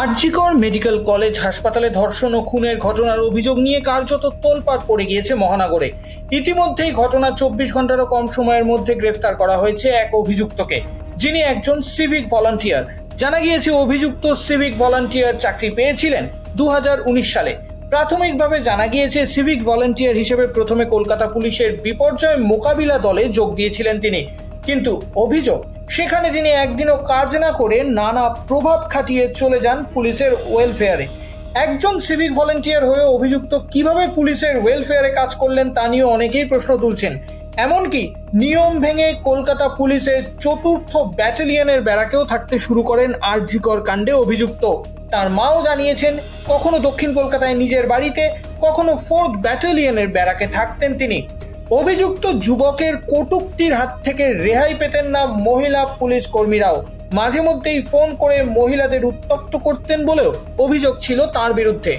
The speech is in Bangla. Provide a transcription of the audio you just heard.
আরজিকর মেডিকেল কলেজ হাসপাতালে ধর্ষণ ও খুনের ঘটনার অভিযোগ নিয়ে কার্যত তোলপাড় পড়ে গিয়েছে মহানগরে। ইতিমধ্যেই ঘটনা চব্বিশ ঘন্টারও কম সময়ের মধ্যে গ্রেফতার করা হয়েছে এক অভিযুক্তকে, যিনি একজন সিভিক ভলান্টিয়ার। জানা গিয়েছে, অভিযুক্ত সিভিক ভলান্টিয়ার চাকরি পেয়েছিলেন দু হাজার উনিশ সালে। প্রাথমিকভাবে জানা গিয়েছে, সিভিক ভলান্টিয়ার হিসেবে প্রথমে কলকাতা পুলিশের বিপর্যয় মোকাবিলা দলে যোগ দিয়েছিলেন তিনি। কিন্তু অভিযোগ সেখানে তিনি একদিনও কাজ না করে নানা প্রভাব খাটিয়ে চলে যান পুলিশের ওয়েলফেয়ারে একজন সিভিক ভলেন্টিয়ার হয়ে অভিযুক্ত কীভাবে পুলিশের ওয়েলফেয়ারে কাজ করলেন তা নিয়ে অনেকেই প্রশ্ন তুলছেন। এমনকি নিয়ম ভেঙে কলকাতা পুলিশের চতুর্থ ব্যাটালিয়নের ব্যারাকেও থাকতে শুরু করেন আরজিকর কাণ্ডে অভিযুক্ত। তার মাও জানিয়েছেন, কখনো দক্ষিণ কলকাতায় নিজের বাড়িতে, কখনো ফোর্থ ব্যাটালিয়নের ব্যারাকে থাকতেন তিনি। অভিযুক্ত যুবকের কটুক্তির হাত থেকে রেহাই পেতেন না মহিলা পুলিশ কর্মীরাও। মাঝে মধ্যেই ফোন করে মহিলাদের উত্তক্ত করতেন বলেও অভিযোগ ছিল তার বিরুদ্ধে।